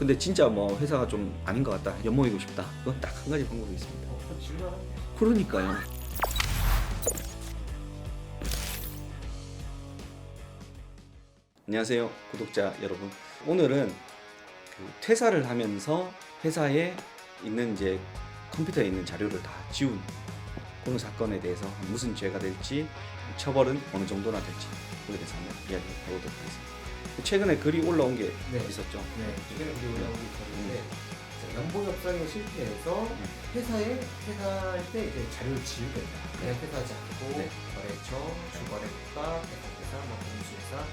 근데 진짜 뭐 회사가 좀 아닌 것 같다. 엿모이고 싶다. 그건 딱 한 가지 방법이 있습니다. 어. 그러니까요. 안녕하세요, 구독자 여러분. 오늘은 그 퇴사를 하면서 회사에 있는 이제 컴퓨터에 있는 자료를 다 지운 그런 사건에 대해서 무슨 죄가 될지 처벌은 어느 정도나 될지 그에 대해서 한번 이야기 해 보도록 하겠습니다. 최근에 글이 올라온 게 네. 있었죠. 네, 최근에 우리 올라온 게 있었는데 자, 연봉 협상에 실패해서 회사에 퇴사할 때 이제 자료를 지우겠다. 그냥 퇴사하지 않고 네. 거래처, 주거래국가, 대상회사, 뭐 공시회사,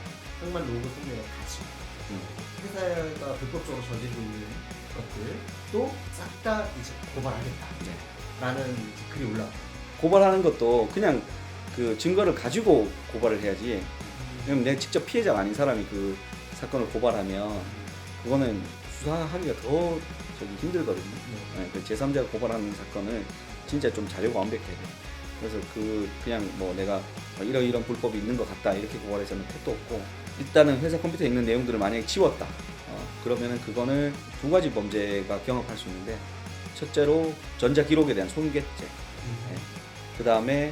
항만 로그 다 지우고 음. 회사가 불법적으로 저지르고 있는 것들도 싹다 이제 고발하겠다. 네. 라는 이제 글이 올라. 고발하는 것도 그냥 그 증거를 가지고 고발을 해야지. 왜냐면 내가 직접 피해자가 아닌 사람이 그 사건을 고발하면 그거는 수사하기가 더 저기 힘들거든요. 네, 그 제3자가 고발하는 사건을 진짜 좀 자료가 완벽해야 돼요. 그래서 그 그냥 뭐 내가 이런 이런 불법이 있는 것 같다 이렇게 고발해서는 택도 없고 일단은 회사 컴퓨터에 있는 내용들을 만약에 지웠다. 어, 그러면은 그거는 두 가지 범죄가 경합할 수 있는데 첫째로 전자 기록에 대한 손괴죄, 그 다음에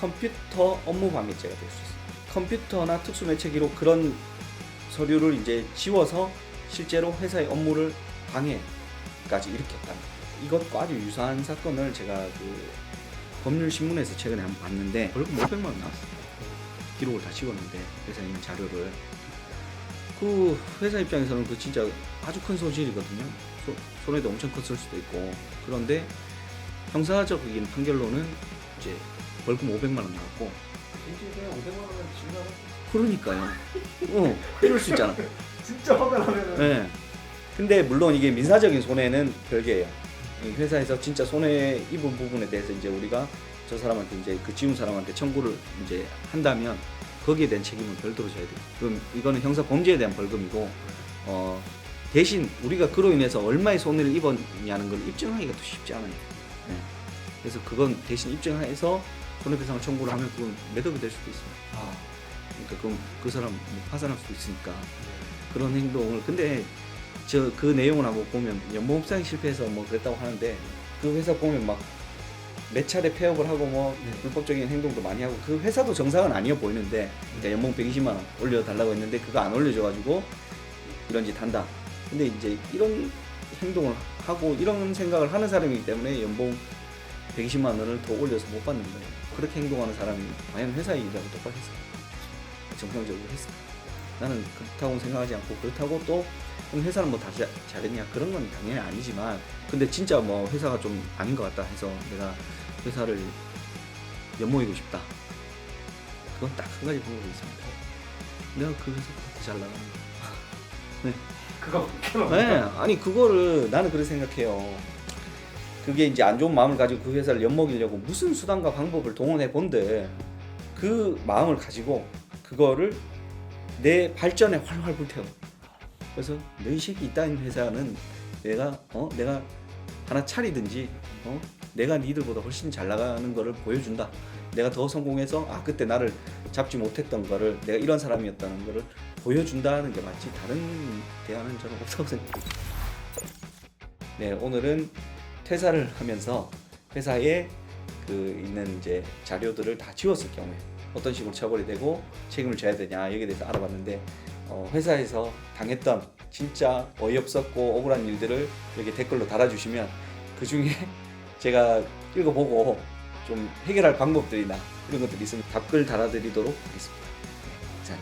컴퓨터 업무 방해죄가 될 수 있어요. 컴퓨터나 특수 매체 기록 그런 서류를 이제 지워서 실제로 회사의 업무를 방해까지 일으켰다. 이것과 아주 유사한 사건을 제가 그 법률 신문에서 최근에 한번 봤는데 벌금 500만 원 나왔어요. 기록을 다 지웠는데 회사에 있는 자료를 그 회사 입장에서는 그 진짜 아주 큰 소질이거든요. 소- 손해도 엄청 컸을 수도 있고 그런데 형사적인 판결로는 이제 벌금 500만 원 나왔고 일주일에 500만 원은 질문하네. 그러니까요. 어, 이럴 수 있잖아. 진짜 화가 나면은. 네. 근데 물론 이게 민사적인 손해는 별개예요. 이 회사에서 진짜 손해 입은 부분에 대해서 이제 우리가 저 사람한테 이제 그 지운 사람한테 청구를 이제 한다면 거기에 대한 책임은 별도로 져야 돼요. 그럼 이거는 형사 범죄에 대한 벌금이고 어, 대신 우리가 그로 인해서 얼마의 손해를 입었냐는 걸 입증하기가 또 쉽지 않아요. 네. 그래서 그건 대신 입증해서 손해배상을 청구를 하면 그건 매덕이 될 수도 있어요. 아, 그러니까 그럼 그 사람 뭐 파산할 수도 있으니까 그런 행동을 근데 저 그 내용을 한번 보면 연봉 협상이 실패해서 뭐 그랬다고 하는데 그 회사 보면 막 몇 차례 폐업을 하고 뭐 네. 불법적인 행동도 많이 하고 그 회사도 정상은 아니어 보이는데 그러니까 연봉 120만 원 올려달라고 했는데 그거 안 올려줘가지고 이런 짓 한다. 근데 이제 이런 행동을 하고 이런 생각을 하는 사람이기 때문에 연봉 120만 원을 더 올려서 못 받는 거예요. 그렇게 행동하는 사람이 과연 회사 일이라고 똑바로 했을까? 정상적으로 했을까? 나는 그렇다고 생각하지 않고 그렇다고 또 그럼 회사는 뭐다 잘했냐 그런 건 당연히 아니지만 근데 진짜 뭐 회사가 좀 아닌 것 같다 해서 내가 회사를 엿모이고 싶다. 그건 딱 한 가지 방법이 있습니다. 내가 그 회사보다 잘 나가는 거야. 그거 네, 아니 그거를 나는 그렇게 생각해요. 그게 이제 안 좋은 마음을 가지고 그 회사를 엿먹이려고 무슨 수단과 방법을 동원해 본데 그 마음을 가지고 그거를 내 발전에 활활 불태워. 그래서 너희 새끼 있다는 회사는 내가 어 내가 하나 차리든지 어 내가 니들보다 훨씬 잘 나가는 거를 보여준다. 내가 더 성공해서 아 그때 나를 잡지 못했던 거를 내가 이런 사람이었다는 거를 보여준다는 게 맞지 다른 대안은 저는 없다고 생각해요. 네 오늘은 퇴사를 하면서 회사에 그 있는 이제 자료들을 다 지웠을 경우에 어떤 식으로 처벌이 되고 책임을 져야 되냐 여기에 대해서 알아봤는데 어, 회사에서 당했던 진짜 어이없었고 억울한 일들을 여기 댓글로 달아주시면 그 중에 제가 읽어보고 좀 해결할 방법들이나 이런 것들이 있으면 답글 달아드리도록 하겠습니다. 자,